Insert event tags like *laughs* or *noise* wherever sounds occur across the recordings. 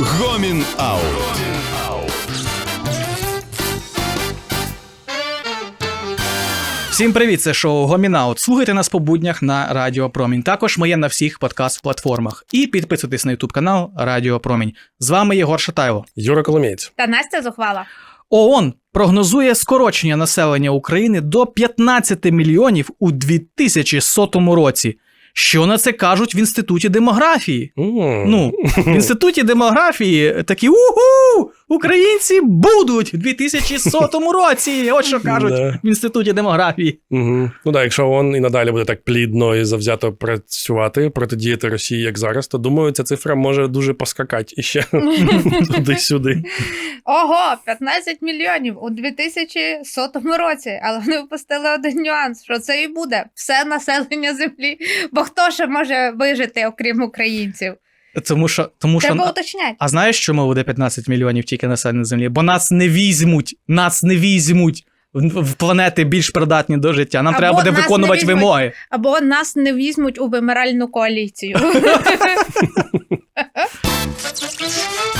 Гомін Аут. Всім привіт, це шоу Гомінаут. Слухайте нас по буднях на Радіо Промінь. Також ми є на всіх подкаст-платформах. І підписуйтесь на ютуб канал Радіо Промінь. З вами Єгор Шатайло. Юра Коломієць. Та Настя зухвала. ООН прогнозує скорочення населення України до 15 мільйонів у 2100 році. Що на це кажуть в інституті демографії? Ну, в *laughs* інституті демографії такі угу! Українці будуть в 2100 році. От що кажуть в інституті демографії. Угу. Ну так, якщо ООН і надалі буде так плідно і завзято працювати, протидіяти Росії, як зараз, то думаю, ця цифра може дуже поскакати іще *laughs* туди-сюди. Ого, 15 мільйонів у 2100 році. Але вони впустили один нюанс, що це і буде все населення землі. Бо хто ще може вижити, окрім українців? Тому що, тому що уточняти. А знаєш, чому буде 15 мільйонів тільки населення землі? Бо нас не візьмуть, нас не візьмуть в, в планети більш придатні до життя. Нам Або треба буде виконувати візьмуть. вимоги. Або нас не візьмуть у вимиральну коаліцію. *laughs* *laughs*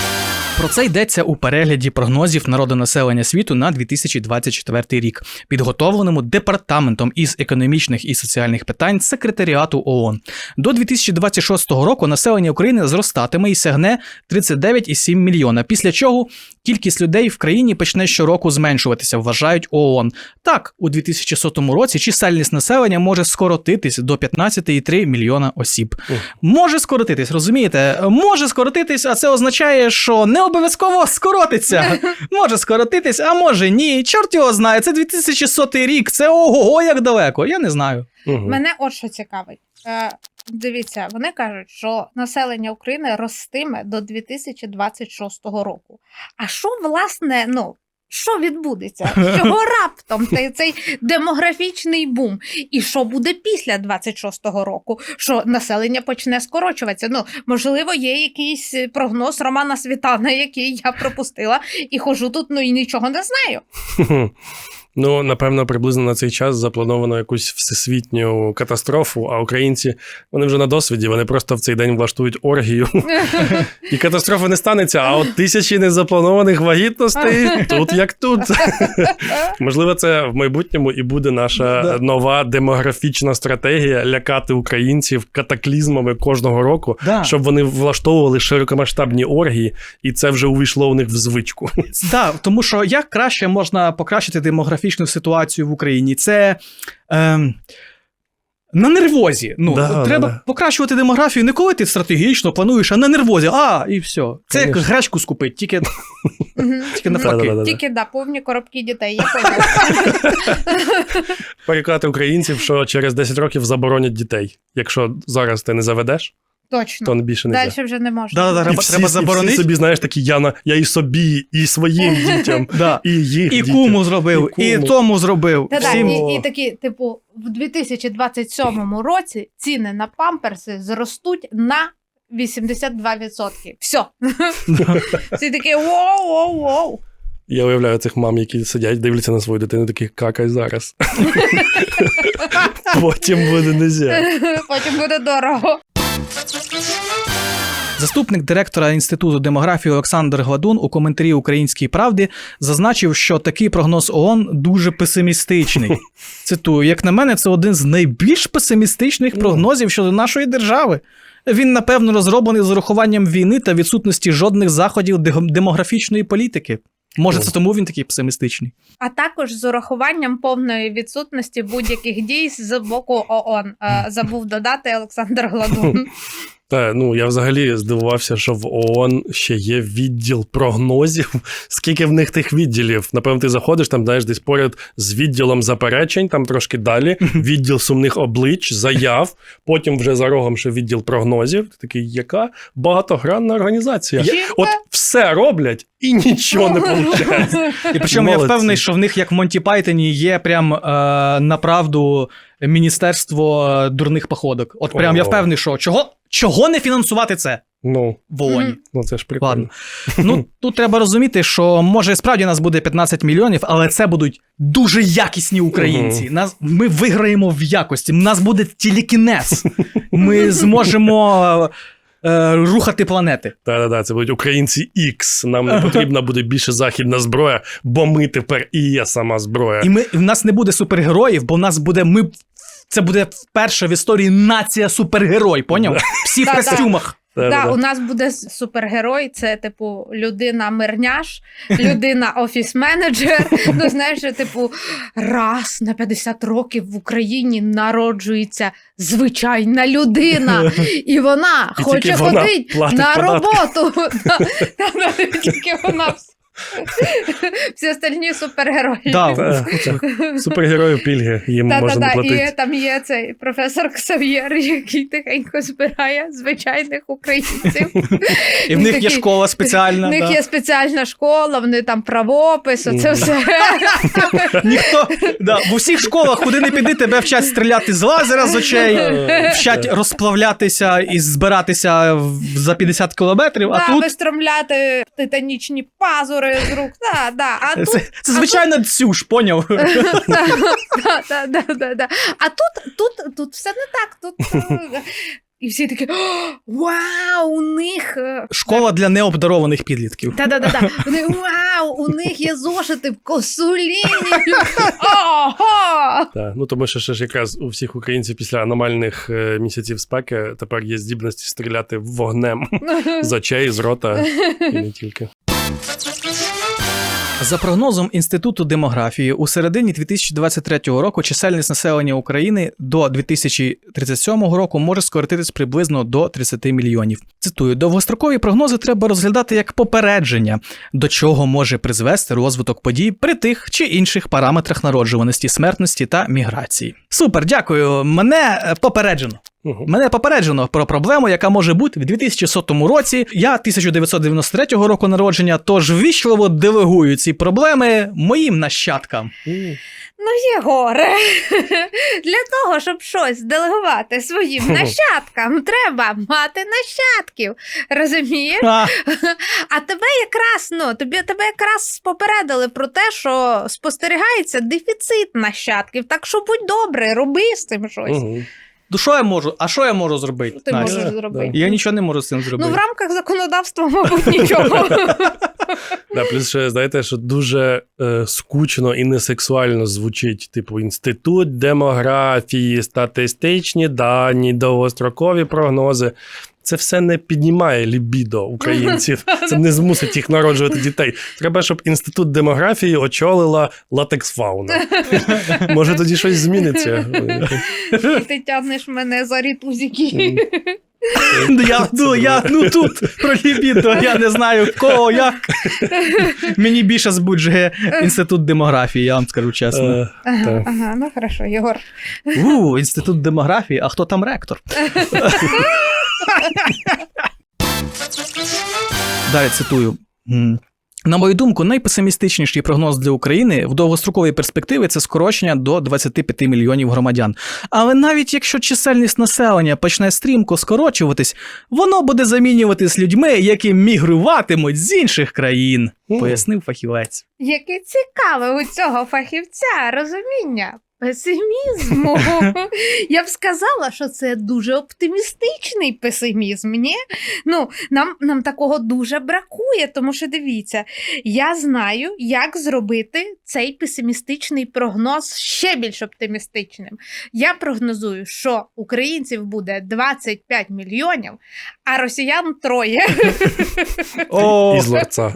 Про це йдеться у перегляді прогнозів народонаселення світу на 2024 рік, підготовленому департаментом із економічних і соціальних питань секретаріату ООН. До 2026 року населення України зростатиме і сягне 39,7 мільйона. Після чого кількість людей в країні почне щороку зменшуватися, вважають ООН. Так, у 2100 році чисельність населення може скоротитись до 15,3 мільйона осіб. Може скоротитись, розумієте? Може скоротитись, а це означає, що не обов'язково скоротиться. *laughs* Може скоротитись, а може ні. Чорт його знає. Це 2100 рік. Це ого, як далеко. Я не знаю. Угу. Мене от що цікавить. Е, дивіться, вони кажуть, що населення України ростиме до 2026 року. А що, власне, ну. Що відбудеться? *laughs* Чого раптом цей, цей демографічний бум? І що буде після 26-го року? Що населення почне скорочуватися? Ну, можливо, є якийсь прогноз Романа Світана, *laughs* який я пропустила, і хожу тут, ну і нічого не знаю. *laughs* Ну, напевно, приблизно на цей час заплановано якусь всесвітню катастрофу, а українці вони вже на досвіді, вони просто в цей день влаштують оргію. *laughs* І катастрофа не станеться, а от тисячі незапланованих вагітностей *laughs* тут як тут. *laughs* Можливо, це в майбутньому і буде наша нова демографічна стратегія лякати українців катаклізмами кожного року, щоб вони влаштовували широкомасштабні оргії, і це вже увійшло у них в звичку. Да, тому що як краще можна покращити демографічну ситуацію в Україні? Це. Ем... На нервозі. Ну, Да, треба да, да. покращувати демографію не коли ти стратегічно плануєш, а на нервозі. А, і все. Це як гречку скупить, тільки, тільки навпаки. Тільки да, повні коробки дітей. Переконати українців, що через 10 років заборонять дітей. Якщо зараз ти не заведеш, Точно. не більше не Далі вже не можна. Да-да-да, І треба, всі, треба і всі собі, знаєш, такі я, на, я і собі, і своїм *laughs* дітям, Да. і їх І дітям. куму зробив, І і, куму. тому зробив. Та-да, Всім... і, і такі, типу, в 2027 році ціни на памперси зростуть на 82%. Все. *laughs* Всі такі воу-воу-воу. Я уявляю цих мам, які сидять, дивляться на свою дитину, такі какай зараз. *laughs* Потім буде нельзя. Потім буде дорого. Заступник директора інституту демографії Олександр Гладун у коментарі Українській правді зазначив, що такий прогноз ООН дуже песимістичний. *laughs* Цитую: як на мене, це один з найбільш песимістичних прогнозів щодо нашої держави. Він, напевно, розроблений з урахуванням війни та відсутності жодних заходів демографічної політики. Може, це тому він такий песимістичний. А також з урахуванням повної відсутності будь-яких дій з боку ООН. Е, Забув додати Олександр Гладун. *laughs* Та ну я взагалі здивувався, що в ООН ще є відділ прогнозів. *laughs* Скільки в них тих відділів? Напевно, ти заходиш там, знаєш, десь поряд з відділом заперечень, там трошки далі, *laughs* відділ сумних облич, заяв. Потім вже за рогом ще відділ прогнозів. Ти такий, яка багатогранна організація? Жінка. От все роблять і нічого не виходить. *laughs* І причому я впевнений, що в них, як в Монті Пайтоні, є прям е, направду міністерство е, дурних походок. От прям я О. впевнений, що чого, чого не фінансувати це Ну, в ООН? Ну це ж прикольно. Ладно. Ну *laughs* тут треба розуміти, що може справді нас буде 15 мільйонів, але це будуть дуже якісні українці. Нас ми виграємо в якості. У нас буде телекінез. Ми зможемо. е, рухати планети. Та-да-да, це будуть українці X. Нам не потрібна буде більше західна зброя, бо ми тепер і є сама зброя. І ми в нас не буде супергероїв, бо в нас буде ми. Це буде вперше в історії нація супергерой, поняв? Всі в костюмах. Та-да-да. У нас буде супергерой, це типу людина мирняш, людина офіс-менеджер. *laughs* Ну, знаєш, типу, раз на 50 років в Україні народжується звичайна людина, *laughs* і вона І хоче ходити на роботу. *laughs* Да, да, да, Тільки вона. *laughs* Всі остальні супергерої. Да, Супергероїв пільги їм Та, та, можна та, і там є цей професор Ксав'єр, який тихенько збирає звичайних українців. І в них є школа спеціальна. В них є спеціальна школа, вони там правопис, оце все. *laughs* Ніхто да, в усіх школах, куди не піди, тебе вчать стріляти з лазера з очей, Е, вчать розплавлятися і збиратися за 50 кілометрів. А тут вистромляти титанічні пазури з рук. Да, да. А тут, це, це звичайно цюш, поняв? *laughs* да, да, да, да, да. а тут, тут, тут все не так. Тут, е, і всі такі, «О, вау, у них. е, Школа для необдарованих підлітків. Та-да-да-да. Вони вау, у них є зошити в косу лінію. Ого! Так, ну тому що ще ж якраз у всіх українців після аномальних е, місяців спеки тепер є здібності стріляти вогнем *laughs* з очей, з рота і не тільки. За прогнозом Інституту демографії, у середині 2023 року чисельність населення України до 2037 року може скоротитись приблизно до 30 мільйонів. Цитую: довгострокові прогнози треба розглядати як попередження, до чого може призвести розвиток подій при тих чи інших параметрах народжуваності, смертності та міграції. Супер, дякую. Мене е, попереджено. Угу. Мене попереджено про проблему, яка може бути в 2100 році. Я 1993 року народження, тож ввічливо делегую ці проблеми моїм нащадкам. Ну, Єгоре, *laughs* для того, щоб щось делегувати своїм *laughs* нащадкам, треба мати нащадків. Розумієш? А, *laughs* А тебе якраз ну тобі тебе якраз попередили про те, що спостерігається дефіцит нащадків. Так що будь добре, роби з цим щось. Угу. Ну що я можу? А що я можу зробити? Ти Настя? можеш зробити. Я нічого не можу з цим зробити. Ну, в рамках законодавства, мабуть, нічого. *laughs* Да, плюс ще знаєте, що дуже е, скучно і несексуально звучить, типу, інститут демографії, статистичні дані, довгострокові прогнози. Це все не піднімає лібідо українців. *laughs* Це не змусить їх народжувати дітей. Треба, щоб інститут демографії очолила латекс фауна. *laughs* Може, тоді щось зміниться. Ти тягнеш мене за рітузики. Я, ну, я ну тут про лібідо, я не знаю кого, як. Мені більше збуджує інститут демографії, я вам скажу чесно. Е, Ага, ага, ну хорошо, Єгор. У, інститут демографії, а хто там ректор? *laughs* *laughs* Далі цитую. На мою думку, найпесимістичніший прогноз для України в довгостроковій перспективі це скорочення до 25 мільйонів громадян. Але навіть якщо чисельність населення почне стрімко скорочуватись, воно буде замінюватись людьми, які мігруватимуть з інших країн, пояснив фахівець. Яке цікаве у цього фахівця розуміння песимізму. *laughs* Я б сказала, що це дуже оптимістичний песимізм. Ні? Ну, нам, нам такого дуже бракує, тому що дивіться, я знаю, як зробити цей песимістичний прогноз ще більш оптимістичним. Я прогнозую, що українців буде 25 мільйонів, а росіян троє. О, *laughs* Із ларца.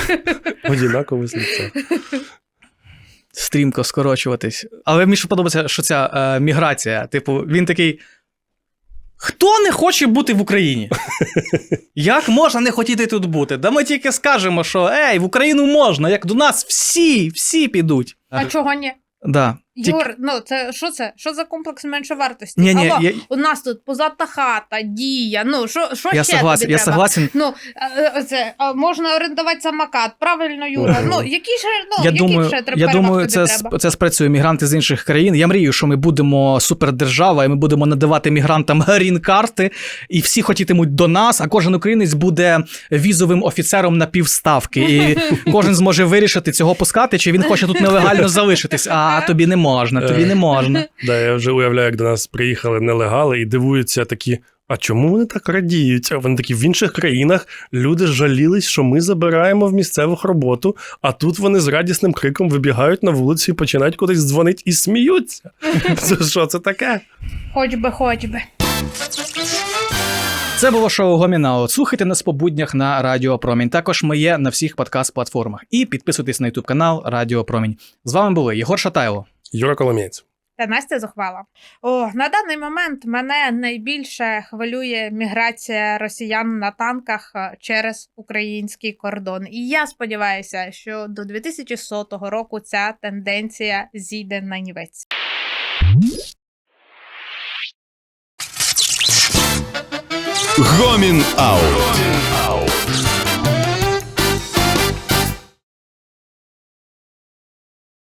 *laughs* Одинаково з лиця. Стрімко скорочуватись. Але мені ще подобається, що ця е, міграція. Типу, він такий. Хто не хоче бути в Україні? *laughs* Як можна не хотіти тут бути? Да ми тільки скажемо, що ей, в Україну можна, як до нас всі, всі підуть. А чого ні? Да. Юр, ну це що це? Що за комплекс меншовартості? Ні, ні, Алло, я, у нас тут позата хата, дія. Ну що, що я ще согласен, тобі я треба? согласен. Ну, е, е, це а, можна орендувати самокат, правильно, Юра. Ну, які ще, ну, я які думаю, ще треба я думаю, це, треба? це спрацює мігранти з інших країн. Я мрію, що ми будемо супердержава, і ми будемо надавати мігрантам *laughs* грін-карти, і всі хотітимуть до нас, а кожен українець буде візовим офіцером на півставки. І *laughs* кожен зможе вирішити цього пускати, чи він хоче тут нелегально залишитись, а *laughs* тобі не можна, тобі не можна. *laughs* Да, я вже уявляю, як до нас приїхали нелегали і дивуються такі. А чому вони так радіють? Вони такі в інших країнах люди жалілись, що ми забираємо в місцевих роботу, а тут вони з радісним криком вибігають на вулицю і починають кудись дзвонити і сміються. *laughs* Це що це таке? Хоч би, хоч би. Це було шоу Гомінаут. Слухайте нас по буднях на Радіо Промінь. Також ми є на всіх подкаст-платформах. І підписуйтесь на ютуб канал Радіо Промінь. З вами були Єгор Шатайло. Юра Коломієць. Та Настя зухвала. О, на даний момент мене найбільше хвилює міграція росіян на танках е, через український кордон. І я сподіваюся, що до 2100 року ця тенденція зійде на нівець. Гомін Аут.